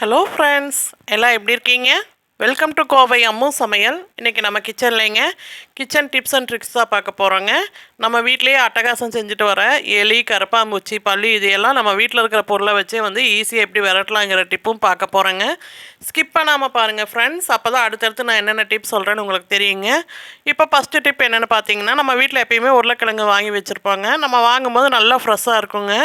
Hello friends எல்லாம் எப்படி இருக்கீங்க? வெல்கம் டு கோவை அம்மு சமையல். இன்றைக்கி நம்ம கிச்சன்லேங்க கிச்சன் டிப்ஸ் அண்ட் ட்ரிக்ஸ் தான் பார்க்க போகிறோங்க நம்ம வீட்டிலேயே அட்டகாசம் செஞ்சுட்டு வர எலி கரப்பாம்பூச்சி பல்லி இது எல்லாம் நம்ம வீட்டில் இருக்கிற பொருளை வச்சே வந்து ஈஸியாக எப்படி விரட்டலாங்கிற டிப்பும் பார்க்க போகிறோங்க ஸ்கிப் பண்ணாமல் பாருங்கள் ஃப்ரெண்ட்ஸ் அப்போ தான் அடுத்தடுத்து நான் என்னென்ன டிப்ஸ் சொல்கிறேன்னு உங்களுக்கு தெரியுங்க. இப்போ ஃபஸ்ட்டு டிப் என்னென்னு பார்த்தீங்கன்னா நம்ம வீட்டில் எப்பயுமே உருளைக்கிழங்கு வாங்கி வச்சுருப்பாங்க. நம்ம வாங்கும்போது நல்லா ஃப்ரெஷ்ஷாக இருக்குங்க.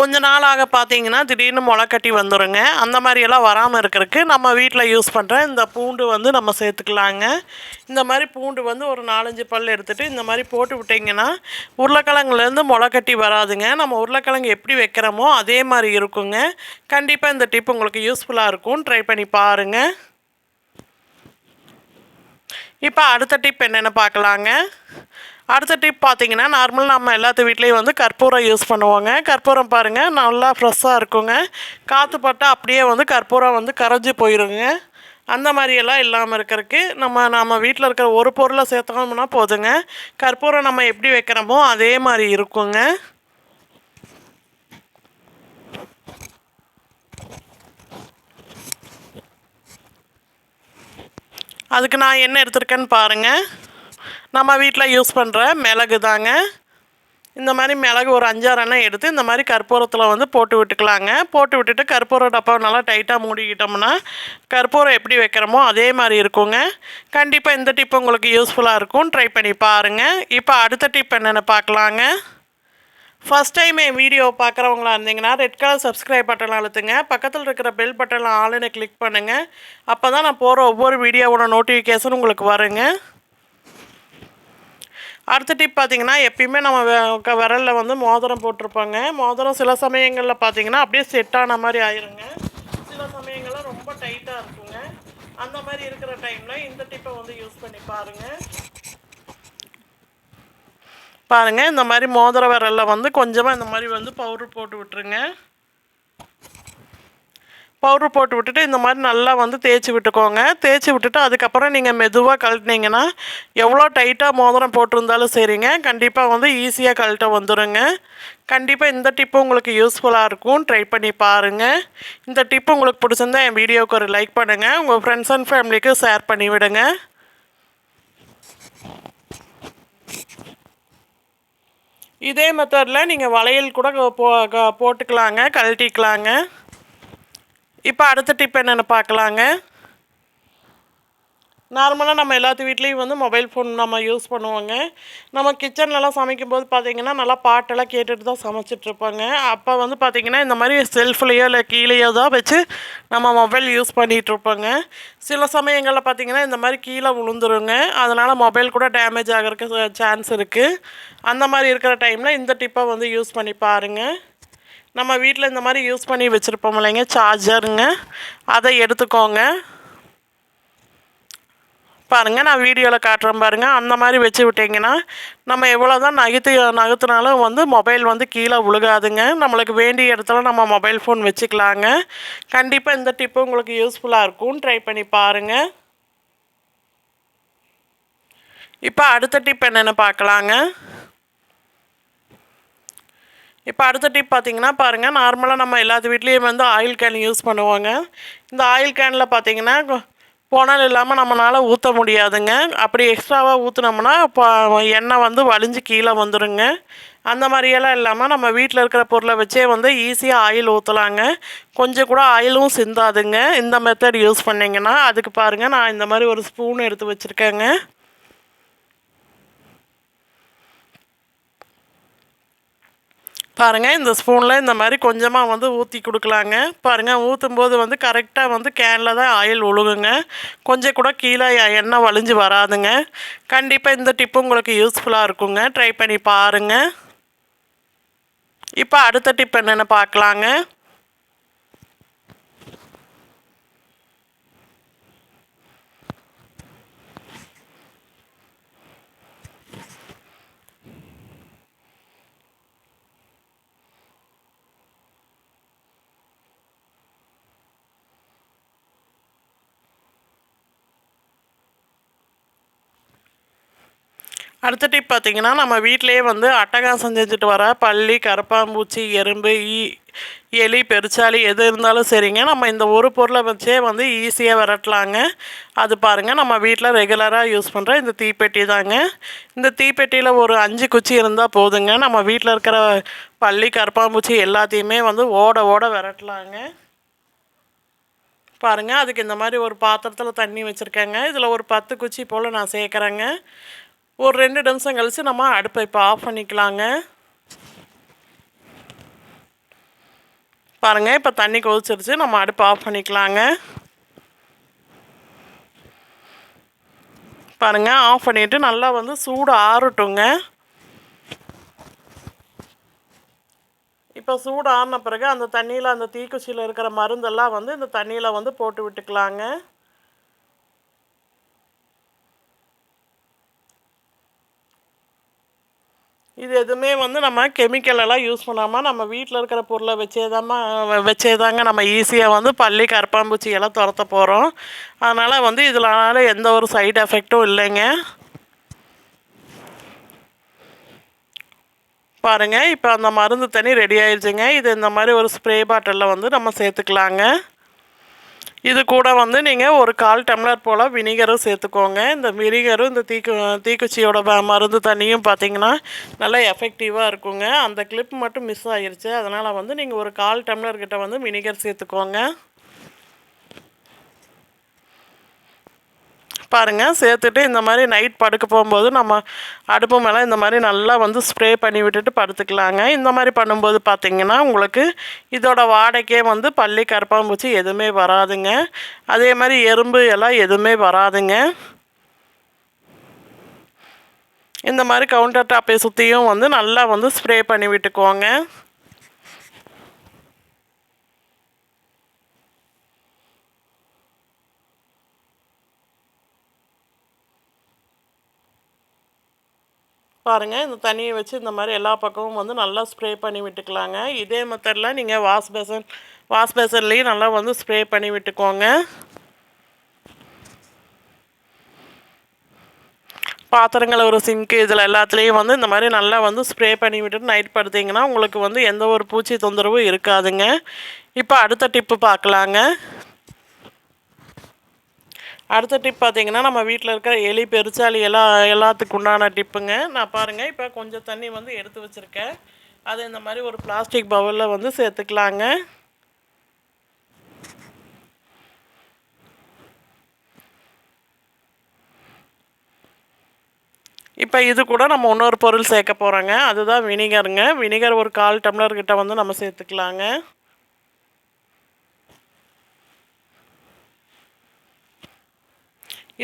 கொஞ்ச நாளாக பார்த்தீங்கன்னா திடீர்னு முளை கட்டி வந்துடுங்க அந்த மாதிரியெல்லாம் வராமல் இருக்கிறதுக்கு நம்ம வீட்டில் யூஸ் பண்ணுற இந்த பூண்டு வந்து நம்ம சேர்த்துக்கலாங்க. இந்த மாதிரி பூண்டு வந்து ஒரு நாலஞ்சு பல் எடுத்துகிட்டு இந்த மாதிரி போட்டு விட்டிங்கன்னா உருளைக்கிழங்குலேருந்து முளை கட்டி வராதுங்க. நம்ம உருளைக்கிழங்கு எப்படி வைக்கிறோமோ அதே மாதிரி இருக்குங்க. கண்டிப்பாக இந்த டிப் உங்களுக்கு யூஸ்ஃபுல்லாக இருக்கும். ட்ரை பண்ணி பாருங்கள் இப்போ அடுத்த டிப் என்னென்னு பார்க்கலாங்க. அடுத்த டிப் பார்த்தீங்கன்னா நார்மல் நம்ம எல்லாத்து வீட்லேயும் வந்து கற்பூரம் யூஸ் பண்ணுவோங்க. கற்பூரம் பாருங்கள் நல்லா ஃப்ரெஷ்ஷாக இருக்குங்க. காற்று பட்டால் அப்படியே வந்து கற்பூரம் வந்து கரைஞ்சி போயிருங்க. அந்த மாதிரியெல்லாம் இல்லாமல் இருக்கிறதுக்கு நம்ம நம்ம வீட்டில் இருக்கிற ஒரு பொருளை சேர்த்தோம்னா போதுங்க. கற்பூரம் நம்ம எப்படி வைக்கிறோமோ அதே மாதிரி இருக்குங்க. அதுக்கு நான் என்ன எடுத்திருக்கேன்னு பாருங்கள் நம்ம வீட்டில் யூஸ் பண்ணுற மிளகு தாங்க இந்த மாதிரி மிளகு ஒரு அஞ்சாறு எண்ணெய் எடுத்து இந்த மாதிரி கற்பூரத்தில் வந்து போட்டு விட்டுக்கலாங்க. போட்டு விட்டுட்டு கற்பூர டப்பாவை நல்லா டைட்டாக மூடிக்கிட்டோம்னா கற்பூரம் எப்படி வைக்கிறோமோ அதே மாதிரி இருக்குங்க. கண்டிப்பாக இந்த டிப் உங்களுக்கு யூஸ்ஃபுல்லாக இருக்கும். ட்ரை பண்ணி பாருங்கள் இப்போ அடுத்த டிப் என்னென்னு பார்க்கலாங்க. ஃபஸ்ட் டைம் என் வீடியோ பார்க்குறவங்களா இருந்தீங்கன்னா ரெட் கலர் சப்ஸ்கிரைப் பட்டன் அழுத்துங்க. பக்கத்தில் இருக்கிற பெல் பட்டனில் ஆளுன்னு கிளிக் பண்ணுங்கள் அப்போ தான் நான் போகிற ஒவ்வொரு வீடியோவோட நோட்டிஃபிகேஷன் உங்களுக்கு வருங்க. அடுத்த டிப் பார்த்தீங்கன்னா எப்பயுமே நம்ம விரலில் வந்து மோதிரம் போட்டிருப்பாங்க. மோதிரம் சில சமயங்களில் பார்த்தீங்கன்னா அப்படியே செட் ஆன மாதிரி ஆயிருங்க. சில சமயங்களில் ரொம்ப டைட்டாக இருக்குங்க. அந்த மாதிரி இருக்கிற டைமில் இந்த டிப்பை வந்து யூஸ் பண்ணி பாருங்கள் பாருங்கள் இந்த மாதிரி மோதிர விரலில் வந்து கொஞ்சமாக இந்த மாதிரி வந்து பவுடர் போட்டு விட்டுருங்க. பவுட்ரு போட்டு விட்டுட்டு இந்த மாதிரி நல்லா வந்து தேய்ச்சி விட்டுக்கோங்க. தேய்ச்சி விட்டுட்டு அதுக்கப்புறம் நீங்கள் மெதுவாக கழட்டினீங்கன்னா எவ்வளோ டைட்டாக மோதிரம் போட்டிருந்தாலும் சரிங்க. கண்டிப்பாக வந்து ஈஸியாக கழட்ட வந்துடுங்க கண்டிப்பாக இந்த டிப்பு உங்களுக்கு யூஸ்ஃபுல்லாக இருக்கும். ட்ரை பண்ணி பாருங்கள் இந்த டிப்பு உங்களுக்கு பிடிச்சிருந்தா என் வீடியோவுக்கு ஒரு லைக் பண்ணுங்கள் உங்கள் ஃப்ரெண்ட்ஸ் அண்ட் ஃபேமிலிக்கு ஷேர் பண்ணி விடுங்க. இதே மெத்தடில் நீங்கள் வளையல் கூட போ க- போட்டுக்கலாங்க கழட்டிக்கலாங்க. இப்போ அடுத்த டிப் என்னென்னு பார்க்கலாங்க. நார்மலாக நம்ம எல்லாத்து வீட்லேயும் வந்து மொபைல் ஃபோன் நம்ம யூஸ் பண்ணுவோங்க. நம்ம கிச்சன்லலாம் சமைக்கும்போது பார்த்தீங்கன்னா நல்லா பாட்டெல்லாம் கேட்டுட்டு தான் சமைச்சிட்ருப்பாங்க அப்போ வந்து பார்த்திங்கன்னா இந்த மாதிரி செல்ஃப்லேயோ இல்லை கீழேயோ தான் வச்சு நம்ம மொபைல் யூஸ் பண்ணிகிட்ருப்போங்க சில சமயங்களில் பார்த்திங்கன்னா இந்த மாதிரி கீழே விழுந்துருங்க. அதனால் மொபைல் கூட டேமேஜ் ஆகிறதுக்கு சான்ஸ் இருக்குது அந்த மாதிரி இருக்கிற டைமில் இந்த டிப்பை வந்து யூஸ் பண்ணி பாருங்கள் நம்ம வீட்டில் இந்த மாதிரி யூஸ் பண்ணி வச்சுருப்போம் இல்லைங்க. சார்ஜருங்க அதை எடுத்துக்கோங்க. பாருங்கள் நான் வீடியோவில் காட்டுறேன் பாருங்கள் அந்த மாதிரி வச்சு விட்டிங்கன்னா நம்ம எவ்வளோ தான் நகர்த்து நகர்த்தினாலும் வந்து மொபைல் வந்து கீழே விழுகாதுங்க. நம்மளுக்கு வேண்டிய இடத்துல நம்ம மொபைல் ஃபோன் வச்சுக்கலாங்க. கண்டிப்பாக இந்த டிப்பு உங்களுக்கு யூஸ்ஃபுல்லாக இருக்கும் ட்ரை பண்ணி பாருங்கள் இப்போ அடுத்த டிப் என்னென்னு பார்க்கலாங்க. இப்போ அடுத்த டிப் பார்த்தீங்கன்னா பாருங்கள் நார்மலாக நம்ம எல்லாத்து வீட்லேயும் வந்து ஆயில் கேன் யூஸ் பண்ணுவாங்க. இந்த ஆயில் கேனில் பார்த்தீங்கன்னா புனல் இல்லாமல் நம்மளால் ஊற்ற முடியாதுங்க. அப்படி எக்ஸ்ட்ராவாக ஊற்றுனோம்னா இப்போ எண்ணெய் வந்து வலிஞ்சு கீழே வந்துடுங்க அந்த மாதிரியெல்லாம் இல்லாமல் நம்ம வீட்டில் இருக்கிற பொருளை வச்சே வந்து ஈஸியாக ஆயில் ஊற்றலாங்க கொஞ்சம் கூட ஆயிலும் சிந்தாதுங்க. இந்த மெத்தட் யூஸ் பண்ணிங்கன்னா அதுக்கு பாருங்கள் நான் இந்த மாதிரி ஒரு ஸ்பூன் எடுத்து வச்சுருக்கேங்க. பாருங்கள் இந்த ஸ்பூனில் இந்த மாதிரி கொஞ்சமாக வந்து ஊற்றி கொடுக்கலாங்க. பாருங்கள் ஊற்றும் போது வந்து கரெக்டாக வந்து கேனில் தான் ஆயில் ஒழுகுங்க. கொஞ்சம் கூட கீழே எண்ணெய் வலிஞ்சு வராதுங்க. கண்டிப்பாக இந்த டிப்பு உங்களுக்கு யூஸ்ஃபுல்லாக இருக்குங்க. ட்ரை பண்ணி பாருங்கள் இப்போ அடுத்த டிப் என்னென்னு பார்க்கலாங்க. அடுத்த டிப் பார்த்தீங்கன்னா நம்ம வீட்டிலேயே வந்து அட்டகாசம் செஞ்சுட்டு வர பள்ளி கரப்பாம்பூச்சி எறும்பு ஈ எலி பெருச்சாலி எது இருந்தாலும் சரிங்க. நம்ம இந்த ஒரு பொருளை வச்சே வந்து ஈஸியாக விரட்டலாங்க. அது பாருங்கள் நம்ம வீட்டில் ரெகுலராக யூஸ் பண்ணுற இந்த தீப்பெட்டி தாங்க. இந்த தீப்பெட்டியில் ஒரு அஞ்சு குச்சி இருந்தால் போதுங்க. நம்ம வீட்டில் இருக்கிற பள்ளி கரப்பாம்பூச்சி எல்லாத்தையுமே வந்து ஓட ஓட விரட்டலாங்க. பாருங்கள் அதுக்கு இந்த மாதிரி ஒரு பாத்திரத்தில் தண்ணி வச்சுருக்கேங்க. இதில் ஒரு பத்து குச்சி போல் நான் சேர்க்குறேங்க. ஒரு ரெண்டு நிமிஷம் கழித்து நம்ம அடுப்பை இப்போ ஆஃப் பண்ணிக்கலாங்க. பாருங்கள் இப்போ தண்ணி கொதிச்சிருச்சு. நம்ம அடுப்பு ஆஃப் பண்ணிக்கலாங்க. பாருங்கள் ஆஃப் பண்ணிவிட்டு நல்லா வந்து சூடு ஆறட்டுங்க. இப்போ சூடு ஆறின பிறகு அந்த தண்ணியில் அந்த தீக்குச்சியில் இருக்கிற மருந்தெல்லாம் வந்து இந்த தண்ணியில் வந்து போட்டு விட்டுக்கலாங்க. இது எதுவுமே வந்து நம்ம கெமிக்கல் எல்லாம் யூஸ் பண்ணாமல் நம்ம வீட்டில் இருக்கிற பொருளை வச்சே தாம்மா வச்சே தாங்க நம்ம ஈஸியாக வந்து பள்ளி கரப்பாம்பூச்சி எல்லாம் துரத்த போகிறோம் அதனால் வந்து இதனால எந்த ஒரு சைடு எஃபெக்டும் இல்லைங்க. பாருங்கள் இப்போ அந்த மருந்து தண்ணி ரெடி ஆயிடுச்சுங்க இது இந்த மாதிரி ஒரு ஸ்ப்ரே பாட்டிலில் வந்து நம்ம சேர்த்துக்கலாங்க. இது கூட வந்து நீங்கள் ஒரு கால் டம்ளர் போல் வினிகரும் சேர்த்துக்கோங்க. இந்த வினிகரும் இந்த தீக்கு தீக்குச்சியோட மருந்து தண்ணியும் பார்த்தீங்கன்னா நல்லா எஃபெக்டிவாக இருக்குங்க. அந்த கிளிப் மட்டும் மிஸ் ஆகிருச்சு அதனால் வந்து நீங்கள் ஒரு கால் டம்ளர் கிட்ட வந்து வினிகர் சேர்த்துக்கோங்க. பாருங்கள் சேர்த்துட்டு இந்த மாதிரி நைட் படுக்க போகும்போது நம்ம அடுப்பு மேலே இந்த மாதிரி நல்லா வந்து ஸ்ப்ரே பண்ணி விட்டுட்டு படுத்துக்கலாங்க. இந்த மாதிரி பண்ணும்போது பார்த்திங்கன்னா உங்களுக்கு இதோட வாடகைக்கே வந்து பள்ளி கருப்பாம்பூச்சி எதுவுமே வராதுங்க. அதே மாதிரி எறும்பு எல்லாம் எதுவுமே வராதுங்க. இந்த மாதிரி கவுண்டர் டாப்பை சுற்றியும் வந்து நல்லா வந்து ஸ்ப்ரே பண்ணி விட்டுக்குவோங்க பாருங்கள் இந்த தண்ணியை வச்சு இந்த மாதிரி எல்லா பக்கமும் வந்து நல்லா ஸ்ப்ரே பண்ணி விட்டுக்கலாங்க. இதே மெத்தடில் நீங்கள் வாஷ் பேசன் வாஷ் பேசன்லேயும் நல்லா வந்து ஸ்ப்ரே பண்ணி விட்டுக்கோங்க. பாத்திரங்களை ஒரு சிங்க்கு இதில் எல்லாத்துலேயும் வந்து இந்த மாதிரி நல்லா வந்து ஸ்ப்ரே பண்ணி விட்டுட்டு நைட் படுத்திங்கன்னா உங்களுக்கு வந்து எந்த ஒரு பூச்சி தொந்தரவும் இருக்காதுங்க. இப்போ அடுத்த டிப்பு பார்க்கலாங்க. அடுத்த டிப் பார்த்திங்கன்னா நம்ம வீட்டில் இருக்கிற எலி பெருச்சாலி எல்லாம் எல்லாத்துக்கு உண்டான டிப்புங்க நான் பாருங்கள் இப்போ கொஞ்சம் தண்ணி வந்து எடுத்து வச்சுருக்கேன். அது இந்த மாதிரி ஒரு பிளாஸ்டிக் பவுலில் வந்து சேர்த்துக்கலாங்க. இப்போ இது கூட நம்ம இன்னொரு பொருள் சேர்க்க போகிறோங்க அதுதான் வினிகருங்க. வினிகர் ஒரு கால் டம்ளர்கிட்ட வந்து நம்ம சேர்த்துக்கலாங்க.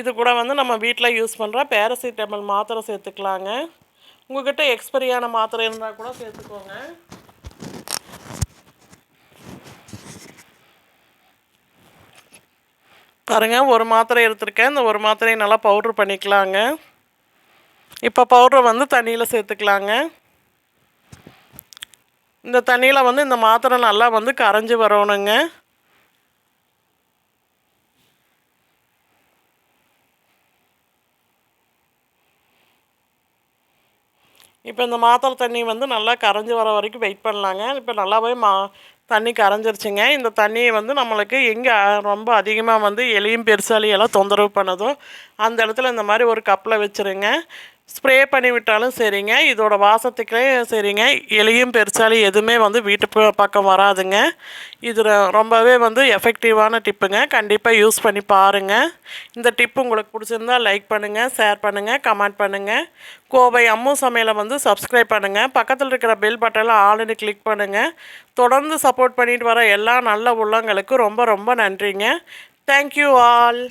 இது கூட வந்து நம்ம வீட்டில் யூஸ் பண்ணுற பேரசிட்டமல் மாத்திரை சேர்த்துக்கலாங்க. உங்கள்கிட்ட எக்ஸ்பரியான மாத்திரை இருந்தால் கூட சேர்த்துக்கோங்க. பாருங்கள் ஒரு மாத்திரை எடுத்திருக்கேன். இந்த ஒரு மாத்திரையை நல்லா பவுட்ரு பண்ணிக்கலாங்க. இப்போ பவுட்ரை வந்து தண்ணியில் சேர்த்துக்கலாங்க. இந்த தண்ணியில் வந்து இந்த மாத்திரை நல்லா வந்து கரைஞ்சி வரணுங்க. இப்போ இந்த மாத்திரை தண்ணி வந்து நல்லா கரைஞ்சி வர வரைக்கும் வெயிட் பண்ணலாங்க. இப்போ நல்லாவே மா தண்ணி கரைஞ்சிருச்சுங்க. இந்த தண்ணியை வந்து நம்மளுக்கு எங்கே ரொம்ப அதிகமாக வந்து எலியும் பெருசாலியெல்லாம் தொந்தரவு பண்ணதோ அந்த இடத்துல இந்த மாதிரி ஒரு கப்பில் வச்சுருங்க. ஸ்ப்ரே பண்ணி விட்டாலும் சரிங்க. இதோட வாசத்துக்கே சரிங்க. எலியும் பெருசாலும் எதுவுமே வந்து வீட்டு பக்கம் வராதுங்க. இது ரொம்பவே வந்து எஃபெக்டிவான டிப்புங்க கண்டிப்பாக யூஸ் பண்ணி பாருங்கள் இந்த டிப்பு உங்களுக்கு பிடிச்சிருந்தா லைக் பண்ணுங்கள் ஷேர் பண்ணுங்கள் கமெண்ட் பண்ணுங்கள் கோவை அம்மு சமையலை வந்து சப்ஸ்கிரைப் பண்ணுங்கள் பக்கத்தில் இருக்கிற பெல் பட்டனில் ஆளுன்னு கிளிக் பண்ணுங்கள் தொடர்ந்து சப்போர்ட் பண்ணிட்டு வர எல்லா நல்ல உள்ளங்களுக்கும் ரொம்ப ரொம்ப நன்றிங்க. Thank you all